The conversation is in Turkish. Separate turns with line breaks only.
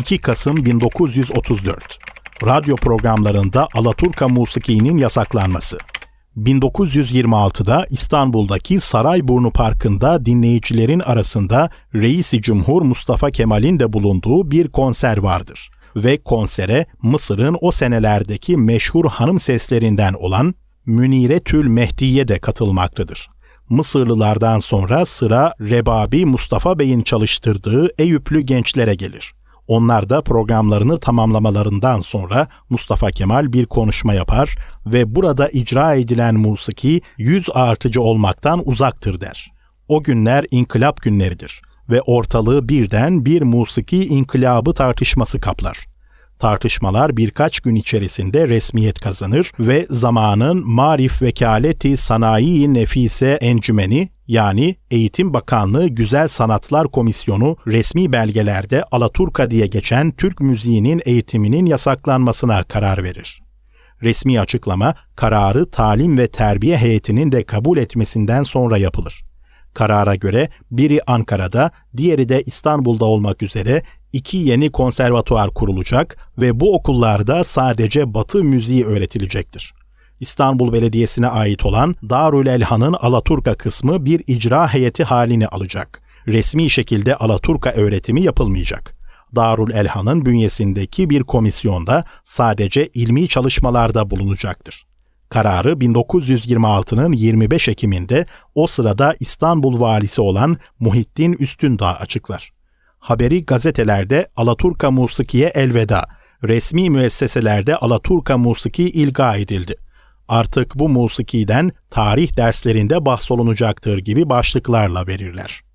2 Kasım 1934 Radyo programlarında Alaturka musikinin yasaklanması 1926'da İstanbul'daki Sarayburnu Parkı'nda dinleyicilerin arasında Reisi Cumhur Mustafa Kemal'in de bulunduğu bir konser vardır. Ve konsere Mısır'ın o senelerdeki meşhur hanım seslerinden olan Münire Tül Mehdiye de katılmaktadır. Mısırlılardan sonra sıra Rebabi Mustafa Bey'in çalıştırdığı Eyüplü gençlere gelir. Onlar da programlarını tamamlamalarından sonra Mustafa Kemal bir konuşma yapar ve burada icra edilen musiki yüz artıcı olmaktan uzaktır der. O günler inkılap günleridir ve ortalığı birden bir musiki inkılabı tartışması kaplar. Tartışmalar birkaç gün içerisinde resmiyet kazanır ve zamanın Marif Vekaleti Sanayi Nefise Encümeni yani Eğitim Bakanlığı Güzel Sanatlar Komisyonu resmi belgelerde Alaturka diye geçen Türk müziğinin eğitiminin yasaklanmasına karar verir. Resmi açıklama kararı talim ve terbiye heyetinin de kabul etmesinden sonra yapılır. Karara göre biri Ankara'da, diğeri de İstanbul'da olmak üzere iki yeni konservatuar kurulacak ve bu okullarda sadece Batı müziği öğretilecektir. İstanbul Belediyesi'ne ait olan Darül Elhan'ın Alaturka kısmı bir icra heyeti halini alacak. Resmi şekilde Alaturka öğretimi yapılmayacak. Darül Elhan'ın bünyesindeki bir komisyonda sadece ilmi çalışmalarda bulunacaktır. Kararı 1926'nın 25 Ekim'inde o sırada İstanbul valisi olan Muhittin Üstündağ açıklar. Haberi gazetelerde Alaturka Musiki'ye elveda, resmi müesseselerde Alaturka Musiki ilga edildi. Artık bu musikiden tarih derslerinde bahsolunacaktır gibi başlıklarla verirler.